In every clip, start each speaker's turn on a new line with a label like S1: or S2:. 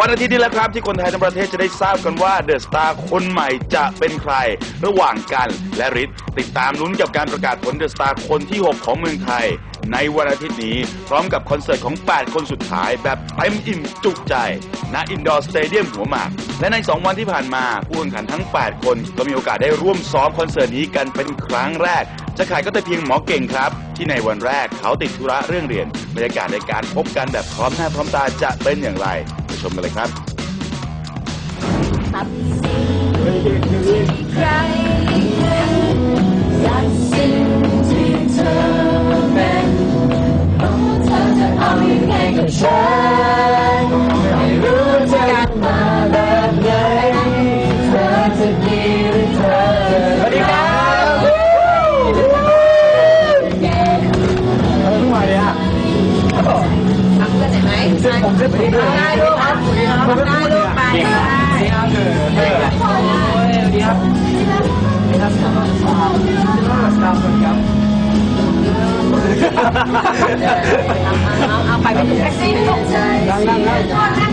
S1: วันอาทิตย์นี้แหละครับที่คนไทยทั้งประเทศจะได้ทราบกันว่าเดอะสตาร์คนใหม่จะเป็นใคร ระหว่างกันและฤทธิ์ติดตามลุ้นกับการประกาศผลเดอะสตาร์คนที่ 6 ของเมืองไทย ในวันอาทิตย์นี้พร้อมกับคอนเสิร์ตของ 8 คนสุดท้ายแบบเต็มอิ่มจุใจณอินดอร์สเตเดียมหัวหมากและใน 2 วันที่ผ่านมาผู้แข่งขันทั้ง 8 คน ก็มีโอกาสได้ร่วมซ้อมคอนเสิร์ตนี้กันเป็นครั้งแรก จะขายก็แต่เพียงหมอเก่งครับ ที่ในวันแรกเขาติดธุระเรื่องเรียนบรรยากาศในการพบกันแบบพร้อมหน้าพร้อมตาจะเป็นอย่างไร ชมกันเลยครับ
S2: ผมจะไปด้วยได้ลูกครับได้ลูกไปได้เอาไปเป็นแท็กซี่ลูกนั่งนั่งนั่ง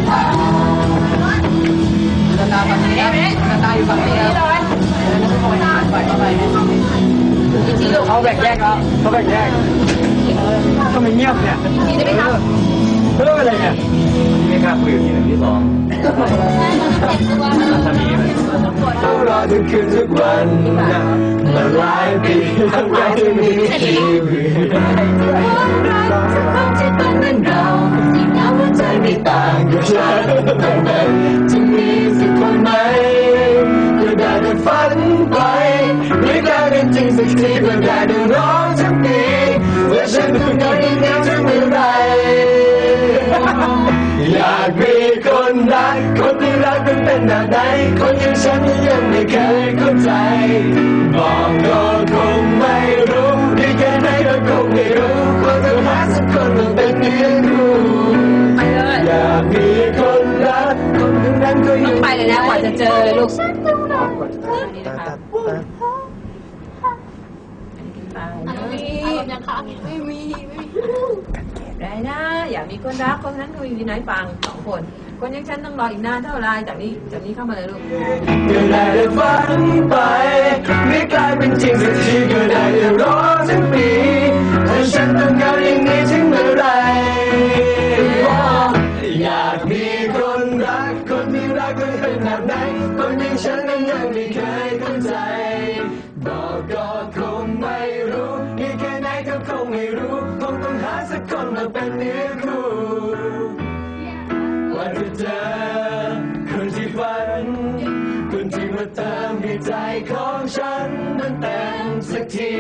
S2: ตาฝั่งนี้ตาอยู่ฝั่งนี้แล้วไป เข้าไปจริงๆลูกเขาแบ่งแยกแล้วเขาแบ่งแยกทำไมเงียบเนี่ยจริงได้ไหมครับเรื่องอะไรเนี่ย
S3: ไม่กล้าคุยกับทีหนึ่งที่สองถ้ามีมัน
S2: ต้องรอทุกคืนทุกวันมาหลายปีทำไมถึงมีชีวิต
S4: ความที่เป็นเหมือนเราที่เหงาหัวใจไม่ต่าง
S2: กับฉันแต่นั้นจะมีสักคนไหมก็ได้แต่ฝันไปไม่กล้าเป็นจริงสักทีก็ได้ อยากมีคนรัก คนที่รักมันเป็นแบบไหนคนอย่างฉันยังไม่เคยเข้าใจ บอกก็คงไม่รู้ดีแค่ไหนก็คงไม่รู้ควรจะหาสักคนมาเป็นเนื้อคู่อยากมีคนรัก คนคนนั้นก็ยัง
S5: ไปเลยนะกว่าจะเจอลูกไได้นะ อยากมีคนรักคนนั้นเขาอยู่ที่ไหนฟังสองคน คนยังฉันต้องรออีกนานเท่าไรจากนี้จากนี้เข้ามาเลยลูก
S2: ก็ได้แต่ฝันไป ไม่กลายเป็นจริงสักทีก็ได้แต่รอทั้งปีถ้าฉันต้องการอย่างนี้ถึงเมื่อไรอยากมีคนรัก คนที่รักมันเป็นแบบไหนคนอย่างฉันนั้นยังไม่เคยเข้าใจบอกก็คง วันเนื้อคู่ว่าจะเจอคนที่ฝันคนที่มาเติมให้ใจของฉันมันเต็มสักที